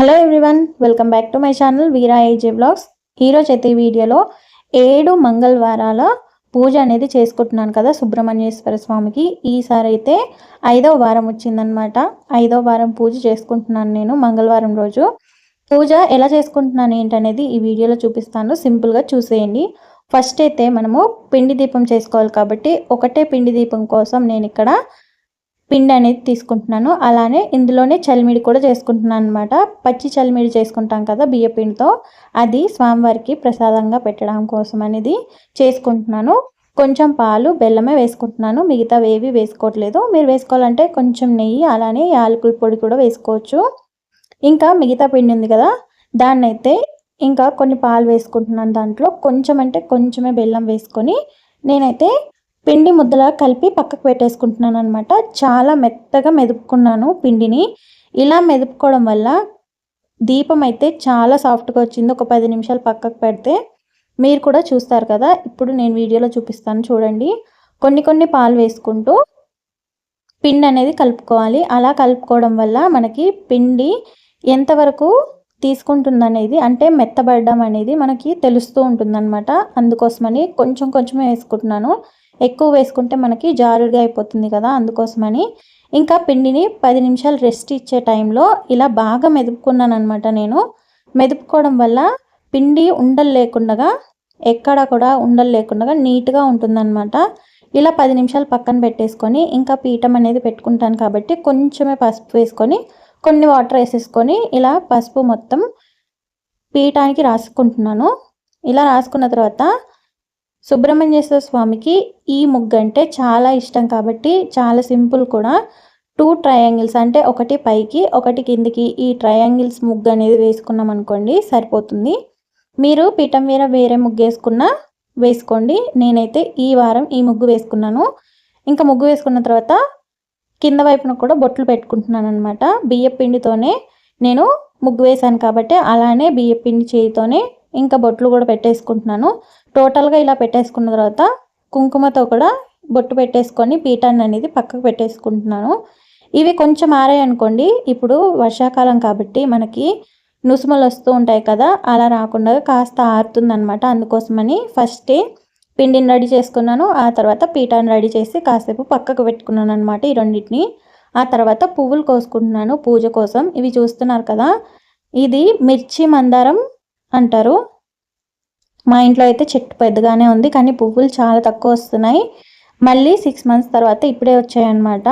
Hello everyone welcome back to my channel Veera AJ blogs ఈరోజు అయితే ఈ వీడియోలో ఏడు మంగళవారాల పూజ అనేది చేసుకుంటున్నాను కదా సుబ్రహ్మణ్యేశ్వర స్వామికి. ఈసారి అయితే ఐదవ వారం వచ్చిందనమాట ఐదవ వారం పూజ చేసుకుంటున్నాను నేను మంగళవారం రోజు. పూజ ఎలా చేసుకుంటున్నాను ఏంటనేది ఈ వీడియోలో చూపిస్తాను. సింపుల్గా చూసేయండి. ఫస్ట్ అయితే మనము పిండి దీపం చేసుకోవాలి కాబట్టి ఒకటే పిండి దీపం కోసం నేను ఇక్కడ పిండి అనేది తీసుకుంటున్నాను. అలానే ఇందులోనే చలిమిడి కూడా చేసుకుంటున్నాను అనమాట పచ్చి చలిమిడి చేసుకుంటాం కదా బియ్య పిండితో. అది స్వామివారికి ప్రసాదంగా పెట్టడం కోసం అనేది చేసుకుంటున్నాను. కొంచెం పాలు బెల్లమే వేసుకుంటున్నాను. మిగతా ఏవి వేసుకోవట్లేదు. మీరు వేసుకోవాలంటే కొంచెం నెయ్యి అలానే యాలకుల పొడి కూడా వేసుకోవచ్చు. ఇంకా మిగతా పిండి ఉంది కదా దాన్ని అయితే ఇంకా కొన్ని పాలు వేసుకుంటున్నాను దాంట్లో. కొంచెం అంటే కొంచెమే బెల్లం వేసుకొని నేనైతే పిండి ముద్దలా కలిపి పక్కకు పెట్టేసుకుంటున్నాను అనమాట చాలా మెత్తగా మెదుపుకున్నాను పిండిని. ఇలా మెదుపుకోవడం వల్ల దీపం అయితే చాలా సాఫ్ట్గా వచ్చింది. ఒక పది నిమిషాలు పక్కకు పెడితే మీరు కూడా చూస్తారు కదా. ఇప్పుడు నేను వీడియోలో చూపిస్తాను చూడండి. కొన్ని కొన్ని పాలు వేసుకుంటూ పిండి అనేది కలుపుకోవాలి. అలా కలుపుకోవడం వల్ల మనకి పిండి ఎంతవరకు తీసుకుంటుందనేది అంటే మెత్తబడడం అనేది మనకి తెలుస్తూ ఉంటుందన్నమాట. అందుకోసమని కొంచెం కొంచెమే వేసుకుంటున్నాను. ఎక్కువ వేసుకుంటే మనకి జారుగా అయిపోతుంది కదా అందుకోసమని. ఇంకా పిండిని పది నిమిషాలు రెస్ట్ ఇచ్చే టైంలో ఇలా బాగా మెదుపుకున్నాను అనమాట నేను. మెదుపుకోవడం వల్ల పిండి ఉండలు లేకుండా ఎక్కడ కూడా ఉండలు లేకుండా నీట్గా ఉంటుందన్నమాట. ఇలా పది నిమిషాలు పక్కన పెట్టేసుకొని ఇంకా పీఠం అనేది పెట్టుకుంటాను కాబట్టి కొంచెమే పసుపు వేసుకొని కొన్ని వాటర్ వేసేసుకొని ఇలా పసుపు మొత్తం పీఠానికి రాసుకుంటున్నాను. ఇలా రాసుకున్న తర్వాత సుబ్రహ్మణ్యేశ్వర స్వామికి ఈ ముగ్గు అంటే చాలా ఇష్టం కాబట్టి చాలా సింపుల్ కూడా. టూ ట్రయాంగిల్స్ అంటే ఒకటి పైకి ఒకటి కిందికి ఈ ట్రయాంగిల్స్ ముగ్గు అనేది వేసుకున్నాం అనుకోండి సరిపోతుంది. మీరు పీఠం మీద వేరే ముగ్గు వేసుకున్నా వేసుకోండి. నేనైతే ఈ వారం ఈ ముగ్గు వేసుకున్నాను. ఇంకా ముగ్గు వేసుకున్న తర్వాత కింద వైపున కూడా బొట్లు పెట్టుకుంటున్నాను అనమాట బియ్య పిండితోనే నేను ముగ్గు వేశాను కాబట్టి అలానే బియ్య పిండి చేయితోనే ఇంకా బొట్లు కూడా పెట్టేసుకుంటున్నాను. టోటల్గా ఇలా పెట్టేసుకున్న తర్వాత కుంకుమతో కూడా బొట్టు పెట్టేసుకొని పీఠాన్ని అనేది పక్కకు పెట్టేసుకుంటున్నాను. ఇవి కొంచెం ఆరాయి అనుకోండి. ఇప్పుడు వర్షాకాలం కాబట్టి మనకి నుసుములు వస్తూ ఉంటాయి కదా అలా రాకుండా కాస్త ఆరుతుందనమాట అందుకోసమని ఫస్టే పిండిని రెడీ చేసుకున్నాను. ఆ తర్వాత పీఠాన్ని రెడీ చేసి కాసేపు పక్కకు పెట్టుకున్నాను అనమాట ఈ రెండింటిని. ఆ తర్వాత పువ్వులు కోసుకుంటున్నాను పూజ కోసం. ఇవి చూస్తున్నారు కదా ఇది మిర్చి మందారం అంటారు. మా ఇంట్లో అయితే చెట్టు పెద్దగానే ఉంది కానీ పువ్వులు చాలా తక్కువ వస్తున్నాయి. మళ్ళీ సిక్స్ మంత్స్ తర్వాత ఇప్పుడే వచ్చాయన్నమాట.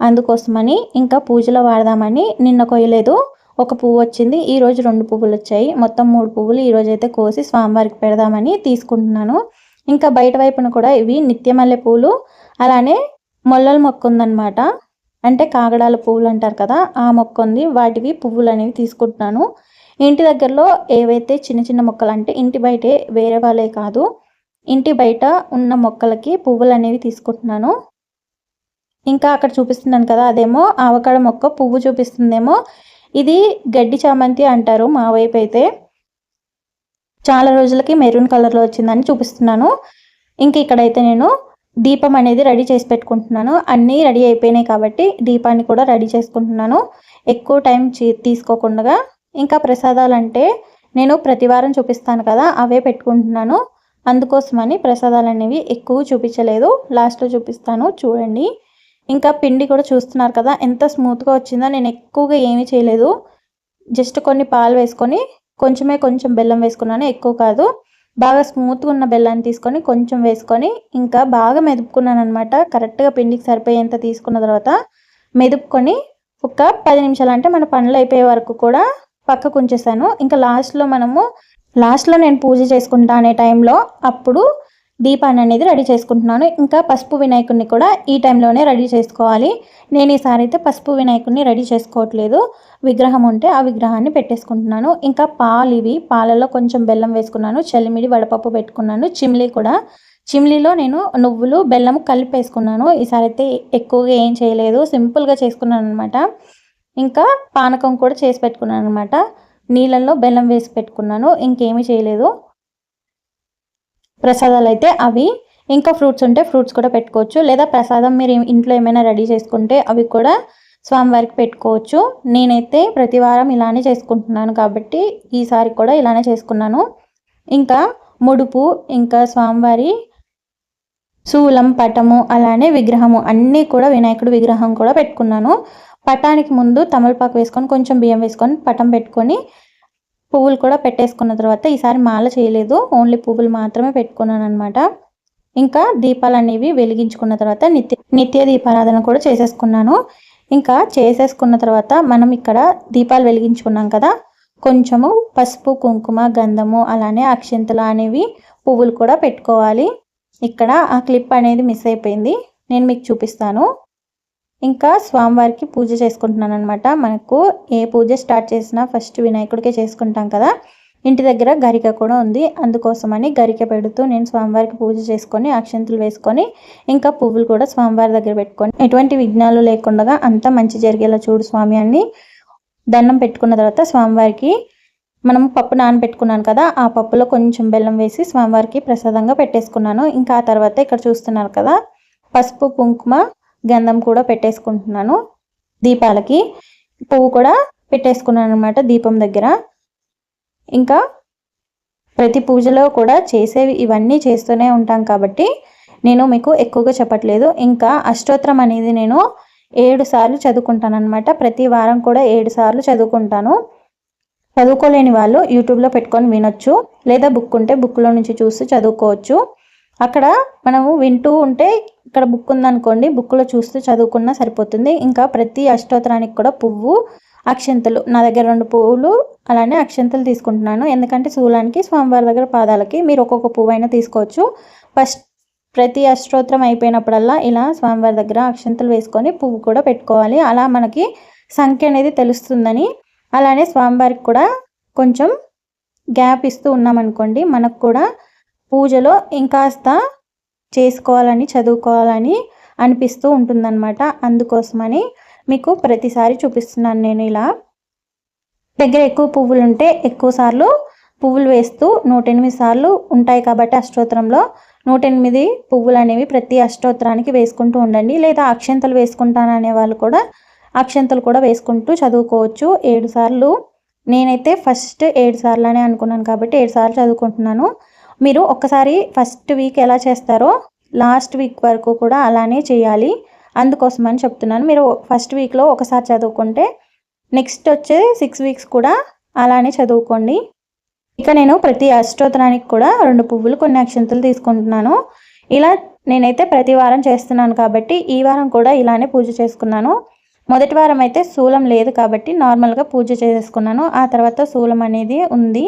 అందుకోసమని ఇంకా పూజలో వాడదామని నిన్న కొయ్యలేదు. ఒక పువ్వు వచ్చింది ఈరోజు రెండు పువ్వులు వచ్చాయి. మొత్తం మూడు పువ్వులు ఈరోజు అయితే కోసి స్వామివారికి పెడదామని తీసుకుంటున్నాను. ఇంకా బయట వైపున కూడా ఇవి నిత్యమల్లె పూలు అలానే మొల్లల మొక్క ఉందన్నమాట. అంటే కాగడాల పువ్వులు అంటారు కదా ఆ మొక్క ఉంది. వాటివి పువ్వులు అనేవి తీసుకుంటున్నాను. ఇంటి దగ్గరలో ఏవైతే చిన్న చిన్న మొక్కలు అంటే ఇంటి బయటే వేరే వాళ్ళే కాదు ఇంటి బయట ఉన్న మొక్కలకి పువ్వులు అనేవి తీసుకుంటున్నాను. ఇంకా అక్కడ చూపిస్తున్నాను కదా అదేమో ఆవకాడ మొక్క పువ్వు చూపిస్తుందేమో. ఇది గడ్డి చామంతి అంటారు మా వైపు అయితే. చాలా రోజులకి మెరూన్ కలర్లో వచ్చిందని చూపిస్తున్నాను. ఇంక ఇక్కడైతే నేను దీపం అనేది రెడీ చేసి పెట్టుకుంటున్నాను. అన్నీ రెడీ అయిపోయినాయి కాబట్టి దీపాన్ని కూడా రెడీ చేసుకుంటున్నాను. ఎక్కువ టైం తీసుకోకుండా ఇంకా ప్రసాదాలు అంటే నేను ప్రతివారం చూపిస్తాను కదా అవే పెట్టుకుంటున్నాను. అందుకోసమని ప్రసాదాలు అనేవి ఎక్కువ చూపించలేదు. లాస్ట్లో చూపిస్తాను చూడండి. ఇంకా పిండి కూడా చూస్తున్నారు కదా ఎంత స్మూత్గా వచ్చిందో నేను ఎక్కువగా ఏమీ చేయలేదు. జస్ట్ కొన్ని పాలు వేసుకొని కొంచెమే కొంచెం బెల్లం వేసుకున్నాను ఎక్కువ కాదు. బాగా స్మూత్గా ఉన్న బెల్లాన్ని తీసుకొని కొంచెం వేసుకొని ఇంకా బాగా మెదుపుకున్నాను అనమాట కరెక్ట్గా పిండికి సరిపోయేంత తీసుకున్న తర్వాత మెదుపుకొని ఒక పది నిమిషాలు అంటే మన పనులు అయిపోయే వరకు కూడా పక్కకు ఉంచేసాను. ఇంకా లాస్ట్లో మనము లాస్ట్లో నేను పూజ చేసుకుంటా అనే టైంలో అప్పుడు దీపాన్ని అనేది రెడీ చేసుకుంటున్నాను. ఇంకా పసుపు వినాయకుడిని కూడా ఈ టైంలోనే రెడీ చేసుకోవాలి. నేను ఈసారి అయితే పసుపు వినాయకుడిని రెడీ చేసుకోవట్లేదు. విగ్రహం ఉంటే ఆ విగ్రహాన్ని పెట్టేసుకుంటున్నాను. ఇంకా పాలు ఇవి పాలలో కొంచెం బెల్లం వేసుకున్నాను. చలిమిడి వడపప్పు పెట్టుకున్నాను. చిమ్లీ కూడా. చిమ్లీలో నేను నువ్వులు బెల్లం కలిపేసుకున్నాను. ఈసారి అయితే ఎక్కువగా ఏం చేయలేదు. సింపుల్గా చేసుకున్నాను అనమాట ఇంకా పానకం కూడా చేసి పెట్టుకున్నాను అనమాట నీళ్ళల్లో బెల్లం వేసి పెట్టుకున్నాను ఇంకేమీ చేయలేదు. ప్రసాదాలు అయితే అవి. ఇంకా ఫ్రూట్స్ ఉంటే ఫ్రూట్స్ కూడా పెట్టుకోవచ్చు. లేదా ప్రసాదం మీరు ఇంట్లో ఏమైనా రెడీ చేసుకుంటే అవి కూడా స్వామివారికి పెట్టుకోవచ్చు. నేనైతే ప్రతి వారం ఇలానే చేసుకుంటున్నాను కాబట్టి ఈసారి కూడా ఇలానే చేసుకున్నాను. ఇంకా ముడుపు ఇంకా స్వామివారి శూలం పటము అలానే విగ్రహము అన్నీ కూడా వినాయకుడు విగ్రహం కూడా పెట్టుకున్నాను. పటానికి ముందు తమలపాకు వేసుకొని కొంచెం బియ్యం వేసుకొని పటం పెట్టుకొని పువ్వులు కూడా పెట్టేసుకున్న తర్వాత ఈసారి మాల చేయలేదు. ఓన్లీ పువ్వులు మాత్రమే పెట్టుకున్నాను అనమాట ఇంకా దీపాలు అనేవి వెలిగించుకున్న తర్వాత నిత్య నిత్య దీపారాధన కూడా చేసేసుకున్నాను. ఇంకా చేసేసుకున్న తర్వాత మనం ఇక్కడ దీపాలు వెలిగించుకున్నాం కదా కొంచెము పసుపు కుంకుమ గంధము అలానే అక్షంతలు అనేవి పువ్వులు కూడా పెట్టుకోవాలి. ఇక్కడ ఆ క్లిప్ అనేది మిస్ అయిపోయింది. నేను మీకు చూపిస్తాను. ఇంకా స్వామివారికి పూజ చేసుకుంటున్నాను అనమాట మనకు ఏ పూజ స్టార్ట్ చేసినా ఫస్ట్ వినాయకుడికే చేసుకుంటాం కదా. ఇంటి దగ్గర గరిక కూడా ఉంది. అందుకోసమని గరిక పెడుతూ నేను స్వామివారికి పూజ చేసుకొని అక్షంతులు వేసుకొని ఇంకా పువ్వులు కూడా స్వామివారి దగ్గర పెట్టుకొని ఎటువంటి విఘ్నాలు లేకుండా అంతా మంచి జరిగేలా చూడు స్వామి అని దండం పెట్టుకున్న తర్వాత స్వామివారికి మనం పప్పు నానబెట్టుకున్నాను కదా ఆ పప్పులో కొంచెం బెల్లం వేసి స్వామివారికి ప్రసాదంగా పెట్టేసుకున్నాను. ఇంకా ఆ తర్వాత ఇక్కడ చూస్తున్నారు కదా పసుపు కుంకుమ గంధం కూడా పెట్టేసుకుంటున్నాను దీపాలకి. పువ్వు కూడా పెట్టేసుకున్నాను అనమాట దీపం దగ్గర. ఇంకా ప్రతి పూజలో కూడా చేసేవి ఇవన్నీ చేస్తూనే ఉంటాం కాబట్టి నేను మీకు ఎక్కువగా చెప్పట్లేదు. ఇంకా అష్టోత్తరం అనేది నేను ఏడు సార్లు చదువుకుంటాను అనమాట ప్రతి వారం కూడా ఏడు సార్లు చదువుకుంటాను. చదువుకోలేని వాళ్ళు యూట్యూబ్లో పెట్టుకొని వినొచ్చు లేదా బుక్ ఉంటే బుక్లో నుంచి చూసి చదువుకోవచ్చు. అక్కడ మనము వింటూ ఉంటే ఇక్కడ బుక్ ఉందనుకోండి బుక్లో చూస్తూ చదువుకున్నా సరిపోతుంది. ఇంకా ప్రతి అష్టోత్తరానికి కూడా పువ్వు అక్షంతలు నా దగ్గర రెండు పువ్వులు అలానే అక్షంతలు తీసుకుంటున్నాను. ఎందుకంటే శూలానికి స్వామివారి దగ్గర పాదాలకి మీరు ఒక్కొక్క పువ్వు అయినా తీసుకోవచ్చు. ఫస్ట్ ప్రతి అష్టోత్తరం అయిపోయినప్పుడల్లా ఇలా స్వామివారి దగ్గర అక్షంతలు వేసుకొని పువ్వు కూడా పెట్టుకోవాలి. అలా మనకి సంఖ్య అనేది తెలుస్తుందని అలానే స్వామివారికి కూడా కొంచెం గ్యాప్ ఇస్తూ ఉన్నామనుకోండి మనకు కూడా పూజలో ఇంకాస్త చేసుకోవాలని చదువుకోవాలని అనిపిస్తూ ఉంటుందన్నమాట. అందుకోసమని మీకు ప్రతిసారి చూపిస్తున్నాను నేను ఇలా. దగ్గర ఎక్కువ పువ్వులు ఉంటే ఎక్కువ సార్లు పువ్వులు వేస్తూ నూటెనిమిది సార్లు ఉంటాయి కాబట్టి అష్టోత్తరంలో నూట ఎనిమిది పువ్వులు అనేవి ప్రతి అష్టోత్తరానికి వేసుకుంటూ ఉండండి. లేదా అక్షంతలు వేసుకుంటాననే వాళ్ళు కూడా అక్షంతలు కూడా వేసుకుంటూ చదువుకోవచ్చు. ఏడు సార్లు. నేనైతే ఫస్ట్ ఏడు సార్లు అనే అనుకున్నాను కాబట్టి ఏడు సార్లు చదువుకుంటున్నాను. మీరు ఒక్కసారి ఫస్ట్ వీక్ ఎలా చేస్తారో లాస్ట్ వీక్ వరకు కూడా అలానే చేయాలి. అందుకోసమని చెప్తున్నాను. మీరు ఫస్ట్ వీక్లో ఒకసారి చదువుకుంటే నెక్స్ట్ వచ్చే సిక్స్ వీక్స్ కూడా అలానే చదువుకోండి. ఇక నేను ప్రతి అష్టోత్తరానికి కూడా రెండు పువ్వులు కొన్ని అక్షంతలు తీసుకుంటున్నాను. ఇలా నేనైతే ప్రతి వారం చేస్తున్నాను కాబట్టి ఈ వారం కూడా ఇలానే పూజ చేసుకున్నాను. మొదటి వారం అయితే శూలం లేదు కాబట్టి నార్మల్గా పూజ చేసుకున్నాను. ఆ తర్వాత శూలం అనేది ఉంది.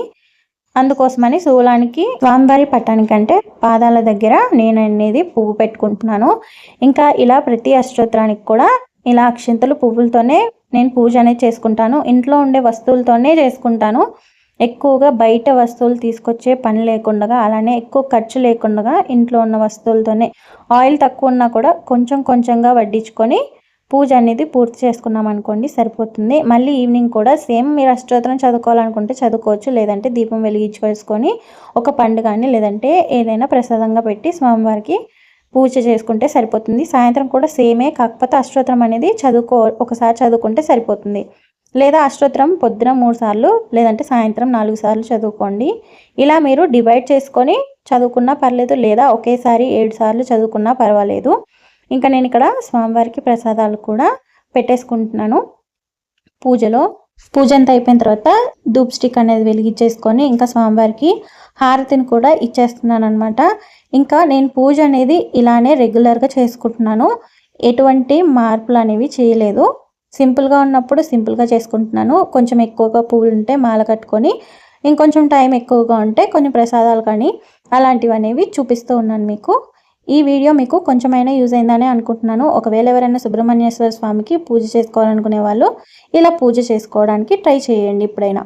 అందుకోసమని శూలానికి స్వామివారి పట్టానికంటే పాదాల దగ్గర నేను అనేది పువ్వు పెట్టుకుంటున్నాను. ఇంకా ఇలా ప్రతి అష్టోత్తరానికి కూడా ఇలా అక్షింతలు పువ్వులతోనే నేను పూజ అనేది చేసుకుంటాను. ఇంట్లో ఉండే వస్తువులతోనే చేసుకుంటాను. ఎక్కువగా బయట వస్తువులు తీసుకొచ్చే పని లేకుండా అలానే ఎక్కువ ఖర్చు లేకుండా ఇంట్లో ఉన్న వస్తువులతోనే ఆయిల్ తక్కువ ఉన్నా కూడా కొంచెం కొంచెంగా వడ్డించుకొని పూజ అనేది పూర్తి చేసుకున్నాం అనుకోండి సరిపోతుంది. మళ్ళీ ఈవినింగ్ కూడా సేమ్ మీరు అష్టోత్తరం చదువుకోవాలనుకుంటే చదువుకోవచ్చు లేదంటే దీపం వెలిగించుకొని ఒక పండుగని లేదంటే ఏదైనా ప్రసాదంగా పెట్టి స్వామివారికి పూజ చేసుకుంటే సరిపోతుంది. సాయంత్రం కూడా సేమే కాకపోతే అష్టోత్తరం అనేది చదువుకో ఒకసారి చదువుకుంటే సరిపోతుంది. లేదా అష్టోత్తరం పొద్దున మూడు సార్లు లేదంటే సాయంత్రం నాలుగు సార్లు చదువుకోండి. ఇలా మీరు డివైడ్ చేసుకొని చదువుకున్నా పర్లేదు లేదా ఒకేసారి ఏడు సార్లు చదువుకున్నా పర్వాలేదు. ఇంకా నేను ఇక్కడ స్వామివారికి ప్రసాదాలు కూడా పెట్టేసుకుంటున్నాను. పూజలో పూజ అంతా అయిపోయిన తర్వాత ధూప్ స్టిక్ అనేది వెలిగించేసుకొని ఇంకా స్వామివారికి హారతిని కూడా ఇచ్చేస్తున్నాను అనమాట ఇంకా నేను పూజ అనేది ఇలానే రెగ్యులర్గా చేసుకుంటున్నాను. ఎటువంటి మార్పులు అనేవి చేయలేదు. సింపుల్గా ఉన్నప్పుడు సింపుల్గా చేసుకుంటున్నాను. కొంచెం ఎక్కువగా పువ్వులు ఉంటే మాల కట్టుకొని ఇంకొంచెం టైం ఎక్కువగా ఉంటే కొన్ని ప్రసాదాలు కానీ అలాంటివి అనేవి చూపిస్తూ ఉన్నాను మీకు. ఈ వీడియో మీకు కొంచెమైనా యూజ్ అయిందని అనుకుంటున్నాను. ఒకవేళ ఎవరైనా సుబ్రహ్మణ్యేశ్వర స్వామికి పూజ చేసుకోవాలనుకునే వాళ్ళు ఇలా పూజ చేసుకోవడానికి ట్రై చేయండి ఇప్పుడైనా